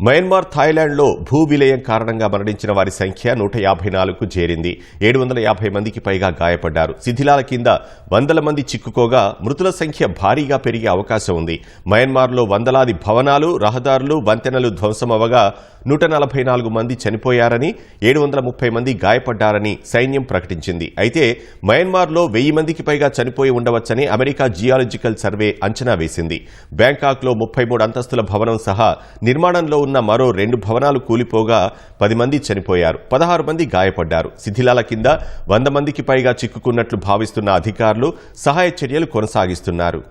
Myanmar థాయిలాండ్లో భూ విలయం కారణంగా మరణించిన వారి సంఖ్య నూట యాభై నాలుగుకు చేరింది. ఏడు వందల యాభై మందికి పైగా గాయపడ్డారు. శిథిలాల కింద వందల మంది చిక్కుకోగా మృతుల సంఖ్య భారీగా పెరిగే అవకాశం ఉంది. మయన్మార్లో వందలాది భవనాలు రహదారులు వంతెనలు ధ్వంసమవగా నూట నలభై నాలుగు మంది చనిపోయారని ఏడు వందల ముప్పై మంది గాయపడ్డారని సైన్యం ప్రకటించింది. అయితే మయన్మార్లో వెయ్యి మందికి పైగా చనిపోయి ఉండవచ్చని అమెరికా జియాలజికల్ సర్వే అంచనా వేసింది. బ్యాంకాక్లో ముప్పై మూడు అంతస్తుల భవనం సహా నిర్మాణంలో ఉన్న మరో రెండు భవనాలు కూలిపోగా పది మంది చనిపోయారు. పదహారు మంది గాయపడ్డారు. శిథిలాల కింద వంద మందికి పైగా చిక్కుకున్నట్లు భావిస్తున్న అధికారులు సహాయ చర్యలు కొనసాగిస్తున్నారు.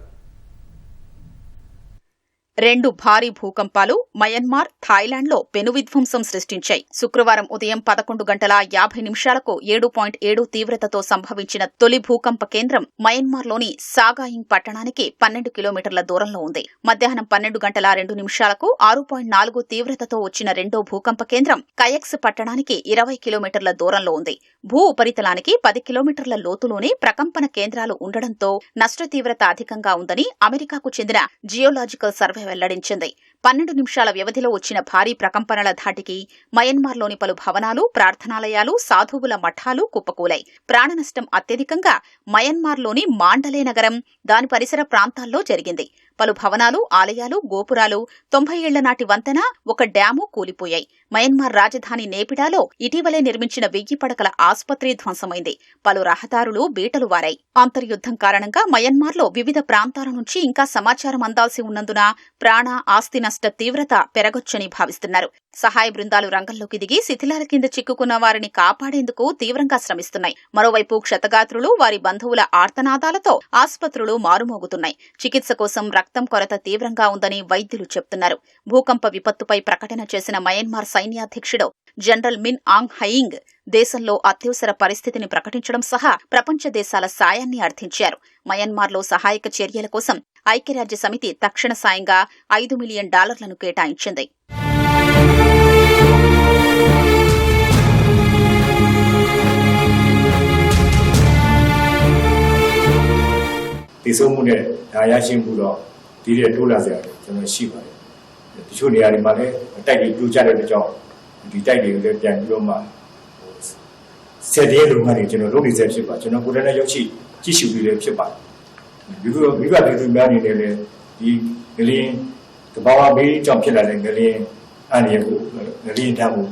రెండు భారీ భూకంపాలు మయన్మార్ థాయిలాండ్లో పెనువిధ్వంసం సృష్టించాయి. శుక్రవారం ఉదయం పదకొండు గంటల యాభై నిమిషాలకు ఏడు పాయింట్ ఏడు తీవ్రతతో సంభవించిన తొలి భూకంప కేంద్రం మయన్మార్లోని సాగాయింగ్ పట్టణానికి పన్నెండు కిలోమీటర్ల దూరంలో ఉంది. మధ్యాహ్నం పన్నెండు గంటల రెండు నిమిషాలకు ఆరు పాయింట్ నాలుగు తీవ్రతతో వచ్చిన రెండో భూకంప కేంద్రం కయక్స్ పట్టణానికి ఇరవై కిలోమీటర్ల దూరంలో ఉంది. భూ ఉపరితలానికి పది కిలోమీటర్ల లోతులోనే ప్రకంపన కేంద్రాలు ఉండడంతో నష్ట తీవ్రత అధికంగా ఉందని అమెరికాకు చెందిన జియోలాజికల్ సర్వే వెల్లడించింది. పన్నెండు నిమిషాల వ్యవధిలో వచ్చిన భారీ ప్రకంపనల ధాటికి మయన్మార్లోని పలు భవనాలు ప్రార్థనాలయాలు సాధువుల మఠాలు కుప్పకూలాయి. ప్రాణనష్టం అత్యధికంగా మయన్మార్లోని మాండలే నగరం దాని పరిసర ప్రాంతాల్లో జరిగింది. పలు భవనాలు ఆలయాలు గోపురాలు తొంభై ఏళ్ళ నాటి వంతెన ఒక డ్యాము కూలిపోయాయి. మయన్మార్ రాజధాని నేపిడాలో ఇటీవలే నిర్మించిన వెయ్యి పడకల ఆసుపత్రి ధ్వంసమైంది. పలు రహదారులు బీటలు వారాయి. అంతర్యుద్ధం కారణంగా మయన్మార్లో వివిధ ప్రాంతాల నుంచి ఇంకా సమాచారం అందాల్సి ఉన్నందున ప్రాణ ఆస్తి నష్ట తీవ్రత పెరగొచ్చని భావిస్తున్నారు. సహాయ బృందాలు రంగంలోకి దిగి శిథిలాల కింద చిక్కుకున్న వారిని కాపాడేందుకు తీవ్రంగా శ్రమిస్తున్నాయి. మరోవైపు క్షతగాత్రులు వారి బంధువుల ఆర్తనాదాలతో ఆసుపత్రులు మారుమోగుతున్నాయి. చికిత్స కోసం రక్తం కొరత తీవ్రంగా ఉందని వైద్యులు చెప్తున్నారు. భూకంప విపత్తుపై ప్రకటన చేసిన మయన్మార్ సైన్యాధ్యక్షుడు జనరల్ మిన్ ఆంగ్ హయింగ్ దేశంలో అత్యవసర పరిస్థితిని ప్రకటించడం సహా ప్రపంచ దేశాల సాయాన్ని అర్థించారు. మయన్మార్లో సహాయక చర్యల కోసం ఐక్యరాజ్య సమితి తక్షణ సాయంగా ఐదు మిలియన్ డాలర్లను కేటాయించింది ။ဒီဆုံးမှုနဲ့ဒါရရှိမှုတော့ဒီတဲ့တိုးလာစရာကျွန်တော်ရှိပါတယ်။တချို့နေရာတွေမှာလည်းတိုက်တွေပြိုကျတဲ့အတွက်ကြောင့်ဒီတိုက်တွေကိုလည်းပြန်ပြီးတော့မှဆက်တဲ့လုပ်ငန်းတွေကျွန်တော်လုပ်နေစေဖြစ်ပါကျွန်တော်ကိုယ်တိုင်လည်းရောက်ရှိကြည့်ရှုပြီးလည်းဖြစ်ပါတယ်။ ဒီလိုမိဘပြည်သူများအနေနဲ့လည်းဒီငလင်းတဘာဝဘေးကြောင့်ဖြစ်လာတဲ့ငလင်းအန္တရာယ်ကိုငလင်းထမ်းမှု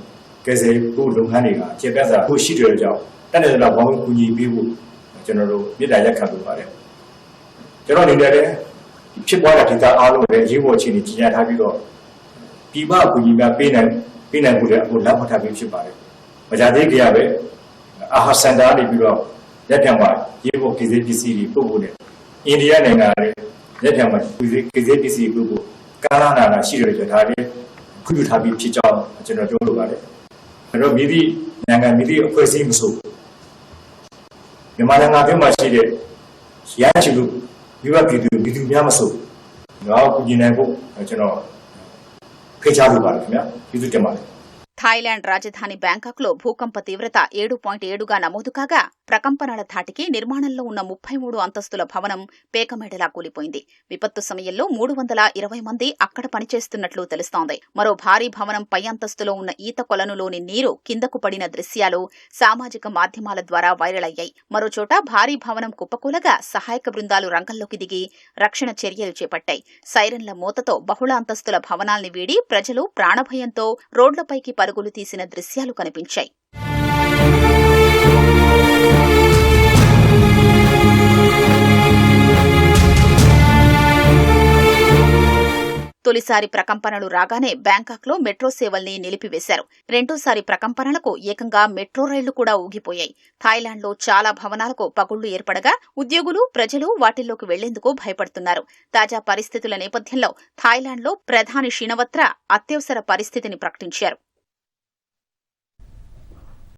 ကယ်ဆယ်ဖို့လုပ်ငန်းတွေကအခြေပြစာဖို့ရှိတဲ့ကြောင့်တက်တဲ့လောက်ဘောင်းကူညီပေးဖို့ကျွန်တော်တို့မြေတားရက်ခံလုပ်ပါတယ်။ကျွန်တော်အနေနဲ့လည်းဖြစ်ပွားတဲ့ဒေသအားလုံးလည်းရေးပေါ်အခြေအနေကြီးညာထားပြီးတော့ပြည်ပအကူအညီများပေးနိုင်ပေးနိုင်မှုလည်းအခုလက်မှတ်ထားပြီးဖြစ်ပါတယ်။မကြသေးကြရပဲအာဟာစင်တာနေပြီးတော့လက်ပြန်မှာရေးပေါ်ကိစ္စပစ္စည်းတွေပို့ဖို့နဲ့ အိန္ဒိယနိုင်ငံလည်းလက်ပြန်မှာကိစ္စကိစ္စပစ္စည်းပို့ဖို့ကာလနာနာရှိတယ်ဆိုတော့ဒါလည်းခွင့်ပြုထားပြီးဖြစ်ကြောင်းကျွန်တော်ပြောလိုပါတယ်။အဲ့တော့မိသည့်နိုင်ငံမိသည့်အဖွဲ့အစည်းမဆိုမြန်မာနိုင်ငံအတွင်းမှာရှိတဲ့ရချီလို့မိဘပြည်သူပြည်သူများမဆိုငါ့ကိုကြည်နိုင်ဖို့ကျွန်တော်ဖိတ်ကြားလိုပါတယ်ခင်ဗျာကျေးဇူးတင်ပါတယ် థాయిలాండ్ రాజధాని బ్యాంకాక్లో భూకంప తీవ్రత ఏడు పాయింట్ ఏడుగా నమోదు కాగా ప్రకంపనల ధాటికి నిర్మాణంలో ఉన్న ముప్పై మూడు అంతస్తుల భవనం పేకమేడలా కూలిపోయింది. విపత్తు సమయంలో మూడు వందల ఇరవై మంది అక్కడ పనిచేస్తున్నట్లు తెలుస్తోంది. మరో భారీ భవనం పై అంతస్తులో ఉన్న ఈత కొలనులోని నీరు కిందకు పడిన దృశ్యాలు సామాజిక మాధ్యమాల ద్వారా వైరల్ అయ్యాయి. మరోచోట భారీ భవనం కుప్పకూలగా సహాయక బృందాలు రంగంలోకి దిగి రక్షణ చర్యలు చేపట్టాయి. సైరన్ల మూతతో బహుళ అంతస్తుల భవనాల్ని వీడి ప్రజలు ప్రాణభయంతో రోడ్లపైకి పరుగులు తీసిన దృశ్యాలు కనిపించాయి. తొలిసారి ప్రకంపనలు రాగానే బ్యాంకాక్లో మెట్రో సేవల్ని నిలిపివేశారు. రెండోసారి ప్రకంపనలకు ఏకంగా మెట్రో రైళ్ళు కూడా ఊగిపోయాయి. థాయిలాండ్లో చాలా భవనాలకు పగుళ్ళు ఏర్పడగా ఉద్యోగులు ప్రజలు వాటిల్లోకి వెళ్ళేందుకు భయపడుతున్నారు. తాజా పరిస్థితుల నేపథ్యంలో థాయిలాండ్లో ప్రధాని షినవత్ర అత్యవసర పరిస్థితిని ప్రకటించారు.